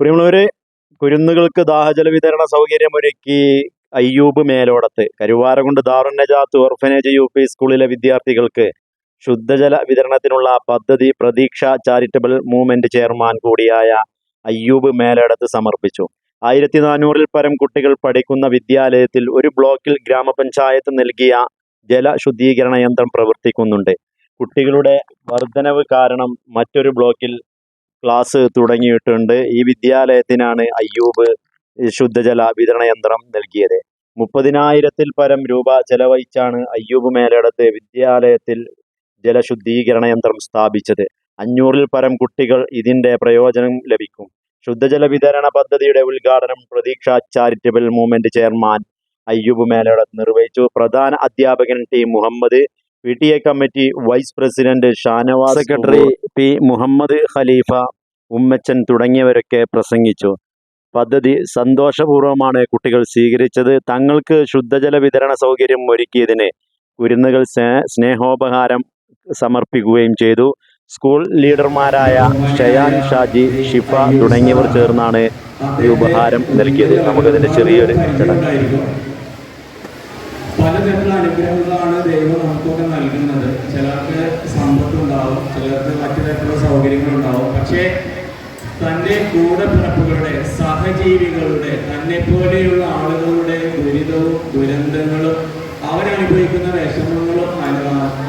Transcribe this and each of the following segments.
പ്രിയമുള്ളവരെ കുരുന്നുകൾക്ക് ദാഹജല വിതരണ സൗകര്യം ഒരുക്കി Ayyub Melodath. Karuvarakundu Darunnajath orphanage U P സ്കൂളിലെ വിദ്യാർത്ഥികൾക്ക് ശുദ്ധജല വിതരണത്തിനുള്ള പദ്ധതി പ്രതീക്ഷ ചാരിറ്റബിൾ മൂവ്മെന്റ് ചെയർമാൻ കൂടിയായ അയ്യൂബ് മേലോടത്ത് സമർപ്പിച്ചു. ആയിരത്തി നാനൂറിൽ പരം കുട്ടികൾ പഠിക്കുന്ന വിദ്യാലയത്തിൽ ഒരു ബ്ലോക്കിൽ ഗ്രാമപഞ്ചായത്ത് നൽകിയ ജല ശുദ്ധീകരണ യന്ത്രം പ്രവർത്തിക്കുന്നുണ്ട്. കുട്ടികളുടെ വർധനവ് കാരണം മറ്റൊരു ബ്ലോക്കിൽ ക്ലാസ് തുടങ്ങിയിട്ടുണ്ട്. ഈ വിദ്യാലയത്തിനാണ് അയ്യൂബ് ശുദ്ധജല വിതരണ യന്ത്രം നൽകിയത്. മുപ്പതിനായിരത്തിൽ പരം രൂപ ചെലവഴിച്ചാണ് അയ്യൂബ് മേലടത്ത് വിദ്യാലയത്തിൽ ജലശുദ്ധീകരണ യന്ത്രം സ്ഥാപിച്ചത്. അഞ്ഞൂറിൽ പരം കുട്ടികൾ ഇതിന്റെ പ്രയോജനം ലഭിക്കും. ശുദ്ധജല വിതരണ പദ്ധതിയുടെ ഉദ്ഘാടനം Pratheeksha charitable movement chairman Ayyub Meladath നിർവഹിച്ചു. പ്രധാന അധ്യാപകൻ T Muhammad P T A committee vice president Shanavas secretary P Muhammad Khalifa Ummachan തുടങ്ങിയവരൊക്കെ പ്രസംഗിച്ചു. പദ്ധതി സന്തോഷപൂർവമാണ് കുട്ടികൾ സ്വീകരിച്ചത്. തങ്ങൾക്ക് ശുദ്ധജല വിതരണ സൗകര്യം ഒരുക്കിയതിന് കുരുന്നുകൾ സ്നേ- സ്നേഹോപഹാരം സമർപ്പിക്കുകയും ചെയ്തു. സ്കൂൾ ലീഡർമാരായ ഷയാൻ ഷാജി ഷിഫ തുടങ്ങിയവർ ചേർന്നാണ് ഈ ഉപഹാരം നൽകിയത്. നമുക്കതിന്റെ ചെറിയൊരു ചടങ്ങ്. പലതരത്തിലുള്ള അനുഗ്രഹങ്ങളാണ് ദൈവം നമുക്കൊക്കെ നൽകുന്നത്. ചിലർക്ക് സമ്പത്തുണ്ടാവും ചിലർക്ക് മറ്റു തരത്തിലുള്ള സൗകര്യങ്ങളുണ്ടാവും. പക്ഷേ തന്റെ കൂടപ്പിറപ്പുകളുടെ സഹജീവികളുടെ തന്നെ പോലെയുള്ള ആളുകളുടെ ദുരിതവും ദുരന്തങ്ങളും അവരനുഭവിക്കുന്ന വിഷമങ്ങളും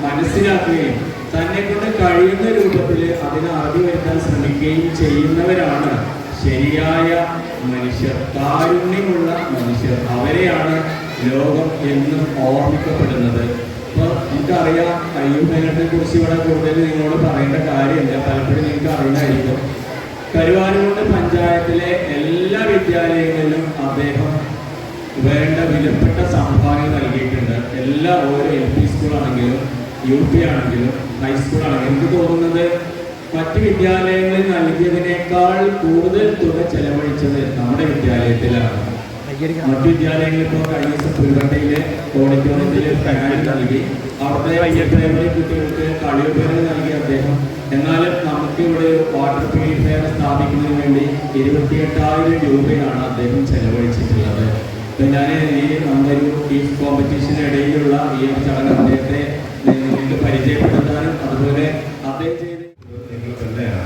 മനസ്സിലാക്കുകയും തന്നെ കൊണ്ട് കഴിയുന്ന രൂപത്തിൽ അതിനെ അറുതി വരുത്താൻ ശ്രമിക്കുകയും ചെയ്യുന്നവരാണ് ശരിയായ മനുഷ്യർ കാരുണ്യമുള്ള മനുഷ്യർ. അവരെയാണ് ലോകം എന്നും ഓർമ്മിക്കപ്പെടുന്നത്. ഇപ്പോൾ എനിക്കറിയാം അയ്യൂബേനത്തെ കുറിച്ച് ഇവിടെ കൂടുതൽ നിങ്ങളോട് പറയേണ്ട കാര്യമില്ല. പലപ്പോഴും നിങ്ങൾക്ക് അറിയാമായിരിക്കും കരുവാനൂട് പഞ്ചായത്തിലെ എല്ലാ വിദ്യാലയങ്ങളിലും അദ്ദേഹം വേണ്ട വിലപ്പെട്ട സംഭാവന നൽകിയിട്ടുണ്ട്. എല്ലാ ഓരോ എൽ പി സ്കൂളാണെങ്കിലും യു പി ആണെങ്കിലും ഹൈസ്കൂളാണെങ്കിലും എനിക്ക് തോന്നുന്നത് മറ്റ് വിദ്യാലയങ്ങളിൽ നൽകിയതിനേക്കാൾ കൂടുതൽ തുക ചെലവഴിച്ചത് നമ്മുടെ വിദ്യാലയത്തിലാണ്. മറ്റു വിദ്യാലയങ്ങളിൽ ഇപ്പോൾ കഴിഞ്ഞ ദിവസം പുൽപ്പട്ടയിലെ ഓഡിറ്റോറിയത്തിൽ പെനാൽറ്റി നൽകി. കുട്ടികൾക്ക് കളിയുപകരണം നൽകി അദ്ദേഹം. എന്നാലും നമുക്ക് ഇവിടെ വാട്ടർ പ്യൂരിഫയർ സ്ഥാപിക്കുന്നതിന് വേണ്ടി ഇരുപത്തിയെട്ടായിരം രൂപയാണ് അദ്ദേഹം ചെലവഴിച്ചിട്ടുള്ളത്. ഇപ്പം ഞാൻ ഈ നമ്മുടെ ഒരു ഈ കോമ്പറ്റീഷനിടയിലുള്ള ഈ ഒരു ചടങ്ങ് അദ്ദേഹത്തെ നിങ്ങൾക്ക് പരിചയപ്പെടുത്താനും അതുപോലെ അദ്ദേഹം ചെയ്ത് നിങ്ങൾ തന്നെയാണ്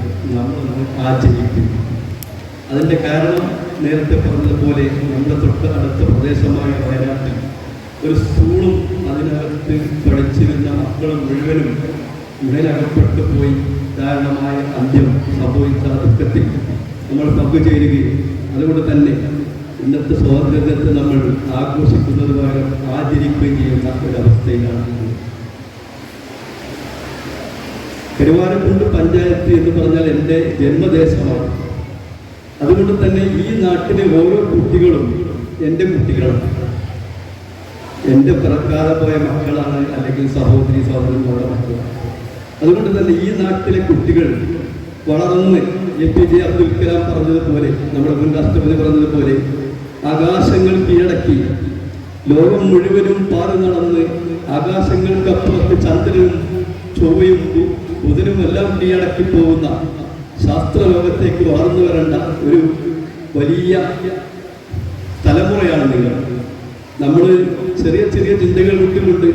ആചരിക്കുന്നു. അതിന്റെ കാരണം നേരത്തെ പറഞ്ഞതുപോലെ നമ്മുടെ തൊട്ട് അടുത്ത പ്രദേശമായ വയനാട്ടിൽ ഒരു സ്കൂളും അതിനകത്ത് പഠിച്ചിരുന്ന മക്കളും മുഴുവനും ഇവരകപ്പെട്ടു പോയി. ദാരുണമായ അന്ത്യം സംഭവിച്ച ദുഃഖത്തിൽ നമ്മൾ പങ്കുചേരുകയും അതുകൊണ്ട് തന്നെ ഇന്നത്തെ സ്വാതന്ത്ര്യത്തെ നമ്മൾ ആഘോഷിക്കുന്നത് പകരം ആചരിക്കുകയും ചെയ്യുന്ന ഒരവസ്ഥയിലാണ് കരുവാരക്കുണ്ട് പഞ്ചായത്ത് എന്ന് പറഞ്ഞാൽ എന്റെ ജന്മദേശമാണ്. അതുകൊണ്ട് തന്നെ ഈ നാട്ടിലെ ഓരോ കുട്ടികളും എന്റെ കുട്ടികളാണ്. എന്റെ പിറക്കാതെ പോയ മക്കളാണ് അല്ലെങ്കിൽ സഹോദരി സഹോദരന്മാരുടെ മക്കളാണ് അതുകൊണ്ട് തന്നെ ഈ നാട്ടിലെ കുട്ടികൾ വളർന്ന് A P J Abdul Kalam പറഞ്ഞതുപോലെ നമ്മുടെ മുൻ രാഷ്ട്രപതി പറഞ്ഞതുപോലെ ആകാശങ്ങൾ കീഴടക്കി ലോകം മുഴുവനും പാറി നടന്ന് ആകാശങ്ങൾക്കപ്പുറത്ത് ചന്ദ്രനും ചൊവ്വയും എല്ലാം കീഴടക്കി പോകുന്ന ശാസ്ത്രലോകത്തേക്ക് വളർന്നു വരേണ്ട ഒരു വലിയ തലമുറയാണ് നിങ്ങൾ. നമ്മൾ ചെറിയ ചെറിയ ചിന്തകൾ വിട്ടുകൊണ്ട്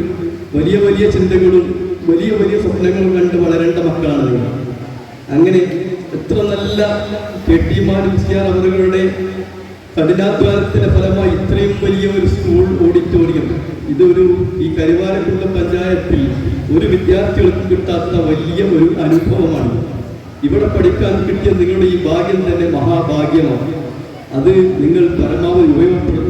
വലിയ വലിയ ചിന്തകളും വലിയ വലിയ സ്വപ്നങ്ങളും കണ്ട് വളരേണ്ട മക്കളാണ് നിങ്ങൾ. അങ്ങനെ എത്ര നല്ല കെട്ടിമാരും അവരുടെ കഠിനാധ്വാനത്തിന്റെ ഫലമായി ഇത്രയും വലിയ ഒരു സ്കൂൾ ഓഡിറ്റോറിയം ഇതൊരു ഈ കരുവാരക്കുള്ള പഞ്ചായത്തിൽ ഒരു വിദ്യാർത്ഥികൾക്ക് കിട്ടാത്ത വലിയ ഒരു അനുഭവമാണ്. ഇവിടെ പഠിക്കാൻ കിട്ടിയ നിങ്ങളുടെ ഈ ഭാഗ്യം തന്നെ മഹാഭാഗ്യമാണ്. അത് നിങ്ങൾ പരമാവധി ഉപയോഗപ്പെടുത്തുക